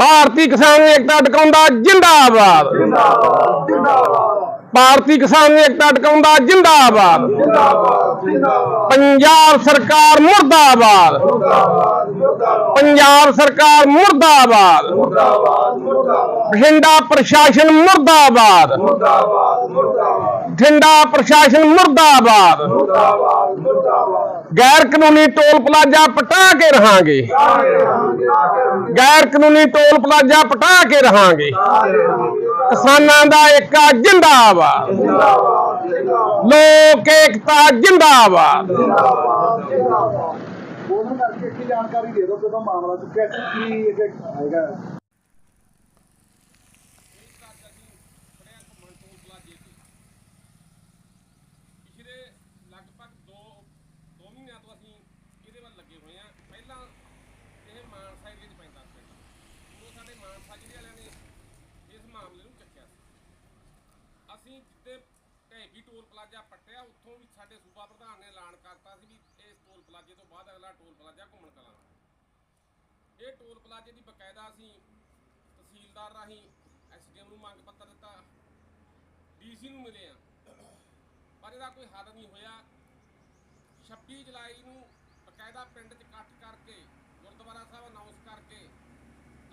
ਭਾਰਤੀ ਕਿਸਾਨ ਏਕਤਾ ਟਿਕਾਉਂਦਾ ਜਿੰਦਾਬਾਦ। ਜਿੰਦਾਬਾਦ ਜਿੰਦਾਬਾਦ ਭਾਰਤੀ ਕਿਸਾਨ ਏਕਤਾ ਟਿਕਾਉਂਦਾ ਜਿੰਦਾਬਾਦ। ਜਿੰਦਾਬਾਦ ਜਿੰਦਾਬਾਦ ਪੰਜਾਬ ਸਰਕਾਰ ਮੁਰਦਾਬਾਦ। ਮੁਰਦਾਬਾਦ ਪੰਜਾਬ ਸਰਕਾਰ ਮੁਰਦਾਬਾਦ। ਮੁਰਦਾਬਾਦ ਮੁਰਦਾਬਾਦ ਬਠਿੰਡਾ ਪ੍ਰਸ਼ਾਸਨ ਮੁਰਦਾਬਾਦ। ਮੁਰਦਾਬਾਦ ਮੁਰਦਾਬਾਦ ਬਠਿੰਡਾ ਪ੍ਰਸ਼ਾਸਨ ਮੁਰਦਾਬਾਦ। ਮੁਰਦਾਬਾਦ ਮੁਰਦਾਬਾਦ ਗੈਰ ਕਾਨੂੰਨੀ ਟੋਲ ਪਲਾਜ਼ਾ ਪਟਾ ਕੇ ਰਹਾਂਗੇ। ਗੈਰ ਕਾਨੂੰਨੀ ਟੋਲ ਪਲਾਜ਼ਾ ਪਟਾ ਕੇ ਰਹਾਂਗੇ। ਕਿਸਾਨਾਂ ਦਾ ਏਕਾ ਜਿੰਦਾਬਾਦ। ਜਿੰਦਾਬਾਦ ਜਿੰਦਾਬਾਦ ਲੋਕ ਏਕਤਾ ਜਿੰਦਾਬਾਦ। ਜਿੰਦਾਬਾਦ ਜਿੰਦਾਬਾਦ ਉਹਨਾਂ ਕਰਕੇ ਕੀ ਜਾਣਕਾਰੀ ਦੇ ਦਿਓ ਕਦੋਂ ਮਾਮਲਾ ਚੁੱਕਿਆ ਕੀ ਹੈਗਾ ਪਿਛਲੇ ਲਗਭਗ 2 2 ਮਹੀਨਿਆਂ ਤੋਂ ਅਸੀਂ ਇਹਦੇ ਵੱਲ ਲੱਗੇ ਹੋਏ ਆ ਪਹਿਲਾਂ ਇਹ ਮਾਨਸਾ ਏਰੀਏ 'ਚ ਪੈਂਦਾ ਸੀ ਉਦੋਂ ਸਾਡੇ ਮਾਨਸਾ ਜ਼ਿਲ੍ਹੇ ਵਾਲਿਆਂ ਨੇ ਇਸ ਮਾਮਲੇ ਨੂੰ ਚੱਕਿਆ ਸੀ ਅਸੀਂ ਜਿੱਤੇ ਢੇਗੀ ਟੋਲ ਪਲਾਜ਼ਾ ਪੱਟਿਆ, ਉੱਥੋਂ ਵੀ ਸਾਡੇ ਸੂਬਾ ਪ੍ਰਧਾਨ ਨੇ ਐਲਾਨ ਕਰਤਾ ਸੀ ਵੀ ਇਸ ਟੋਲ ਪਲਾਜ਼ੇ ਤੋਂ ਬਾਅਦ ਅਗਲਾ ਟੋਲ ਪਲਾਜ਼ਾ ਘੁੰਮਣ ਕਲਾਂ ਇਹ ਟੋਲ ਪਲਾਜ਼ੇ ਦੀ ਬਕਾਇਦਾ ਅਸੀਂ ਤਹਿਸੀਲਦਾਰ ਰਾਹੀਂ ਐਸਡੀਐਮ ਨੂੰ ਮੰਗ ਪੱਤਰ ਦਿੱਤਾ, ਡੀਸੀ ਨੂੰ ਮਿਲੇ ਆ ਪਰ ਇਹਦਾ ਕੋਈ ਹੱਲ ਨਹੀਂ ਹੋਇਆ। 26 ਜੁਲਾਈ ਨੂੰ ਬਕਾਇਦਾ ਪਿੰਡ 'ਚ ਇਕੱਠ ਕਰਕੇ, ਗੁਰਦੁਆਰਾ ਸਾਹਿਬ ਅਨਾਉਂਸ ਕਰਕੇ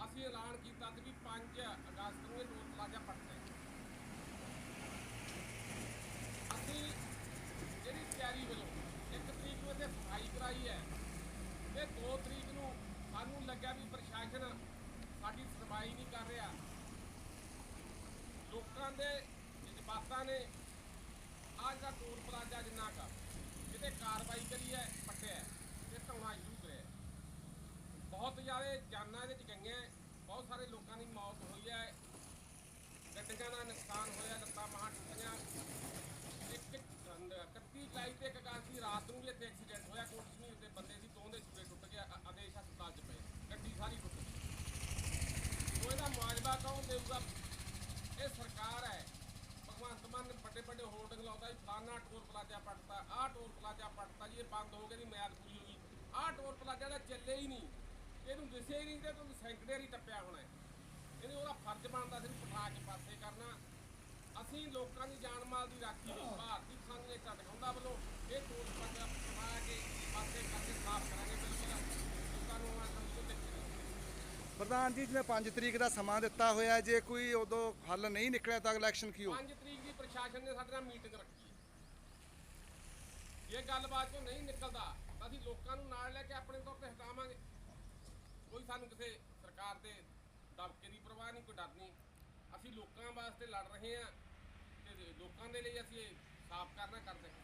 ਅਸੀਂ ਐਲਾਨ ਕੀਤਾ ਸੀ ਵੀ 5 ਅਗਸਤ ਨੂੰ ਇਹ ਟੋਲ ਪਲਾਜ਼ਾ ਪੱਟਣਾ ਹੈ ਅਸੀਂ ਜਿਹੜੀ ਤਿਆਰੀ ਵੱਲੋਂ ਇੱਕ ਤਰੀਕ ਨੂੰ ਇਹਦੇ ਸਫ਼ਾਈ ਹੈ। ਤੇ 2 ਤਰੀਕ ਨੂੰ ਸਾਨੂੰ ਲੱਗਿਆ ਵੀ ਪ੍ਰਸ਼ਾਸਨ ਸਾਡੀ ਸੁਣਵਾਈ ਨਹੀਂ ਕਰ ਰਿਹਾ। ਲੋਕਾਂ ਦੇ ਜਜ਼ਬਾਤਾਂ ਨੇ ਆਹ ਜਿਹੜਾ ਟੋਲ ਪਲਾਜ਼ਾ ਜਿੰਨਾ ਕਾ ਜਿਹਤੇ ਕਾਰਵਾਈ ਕਰੀ ਹੈ, ਪੱਟਿਆ ਤੇ ਢਾਉਣਾ ਸ਼ੁਰੂ ਕਰਿਆ ਬਹੁਤ ਜ਼ਿਆਦਾ ਜਾਨਾਂ ਦੇ ਚ ਗਈਆਂ ਬਹੁਤ ਸਾਰੇ ਲੋਕਾਂ ਦੀ ਮੌਤ ਹੋਈ ਹੈ। ਗੱਡੀਆਂ ਦਾ ਨੁਕਸਾਨ ਹੋਇਆ, ਲੱਤਾਂ ਬਾਹਾਂ ਟੁੱਟੀਆਂ ਇੱਕ 31 ਜੁਲਾਈ ਤੇ ਇੱਕ ਕਾਸੀ ਰਾਤ ਨੂੰ ਵੀ ਇੱਥੇ ਐਕਸੀਡੈਂਟ ਹੋਇਆ ਕੋਟਸ਼ਮੀਰ ਉੱਤੇ ਬੰਦੇ ਸੀ ਦੋ ਦੇ ਛੁਰੇ ਟੁੱਟ ਗਿਆ ਅ- ਆਦੇਸ਼ ਹਸਪਤਾਲ 'ਚ ਪਏ ਗੱਡੀ ਸਾਰੀ ਟੁੱਟ ਗਈ ਉਹ ਇਹਦਾ ਮੁਆਵਜ਼ਾ ਕੌਣ ਦੇਊਗਾ। ਇਹ ਸਰਕਾਰ ਹੈ। ਭਗਵੰਤ ਮਾਨ ਨੇ ਵੱਡੇ ਵੱਡੇ ਹੋਰਡਿੰਗ ਲਾਉਂਦਾ ਜੀ। ਫਲਾਨਾ ਟੋਲ ਪਲਾਜ਼ਾ ਪੱਟਤਾ, ਆਹ ਟੋਲ ਪਲਾਜ਼ਾ ਪੱਟਤਾ ਜੀ। ਇਹ ਬੰਦ ਹੋ ਗਿਆ ਦੀ ਮਿਆਦ ਪੂਰੀ ਹੋ ਗਈ ਆਹ ਟੋਲ ਪਲਾਜ਼ਾ ਦਾ ਚੱਲੇ ਹੀ ਨਹੀਂ। ਇਹਨੂੰ ਦਿਸੇ ਹੀ ਨਹੀਂ ਤੇ ਤੁਹਾਨੂੰ ਸੈਂਕੜੇਰੀ ਟੱਪਿਆ ਹੋਣਾ ਇਹਨੇ ਉਹਦਾ ਫਰਜ਼ ਬਣਦਾ ਸੀ ਪਠਾ ਕੇ ਪਾਸੇ ਕਰਨਾ। ਅਸੀਂ ਲੋਕਾਂ ਦੀ ਜਾਨ ਮਾਲ ਦੀ ਰਾਖੀ ਲਈ ਭਾਰਤੀ ਕਿਸਾਨ ਨੇ ਟਟਕਾਉਂਦਾ ਵੱਲੋਂ ਇਹ ਟੋਲ ਪਲਾਜ਼ਾ ਪਠਾ ਕੇ ਪਾਸੇ ਕਰਕੇ ਸਾਫ਼ ਕਰਾਂਗੇ ਬਿਲਕੁਲ ਲੋਕਾਂ ਨੂੰ ਆ ਸਮਝੋ ਦੇਖੇ ਪ੍ਰਧਾਨ ਜੀ, ਜਿਵੇਂ 5 ਤਰੀਕ ਦਾ ਸਮਾਂ ਦਿੱਤਾ ਹੋਇਆ, ਜੇ ਕੋਈ ਉਦੋਂ ਹੱਲ ਨਹੀਂ ਨਿਕਲਿਆ ਤਾਂ ਇਲੈਕਸ਼ਨ ਕੀ ਹੋਊ? 5 ਤਰੀਕ ਦੀ ਪ੍ਰਸ਼ਾਸਨ ਨੇ ਸਾਡੇ ਨਾਲ ਮੀਟਿੰਗ ਰੱਖੀ। ਹੈ ਇਹ ਗੱਲਬਾਤ ਚੋਂ ਨਹੀਂ ਨਿਕਲਦਾ, ਤਾਂ ਅਸੀਂ ਲੋਕਾਂ ਨੂੰ ਨਾਲ ਲੈ ਕੇ ਆਪਣੇ ਤੌਰ ਤੇ ਹਟਾਵਾਂਗੇ। ਕੋਈ ਸਾਨੂੰ ਕਿਸੇ ਸਰਕਾਰ ਦੇ ਦਬਕੇ ਦੀ ਪਰਵਾਹ ਨਹੀਂ, ਕੋਈ ਡਰ ਨਹੀਂ। ਅਸੀਂ ਲੋਕਾਂ ਵਾਸਤੇ ਲੜ ਰਹੇ ਹਾਂ ਤੇ ਲੋਕਾਂ ਦੇ ਲਈ ਅਸੀਂ ਇਹ ਸਾਫ਼ ਕਰਨਾ ਕਰਦੇ ਹਾਂ।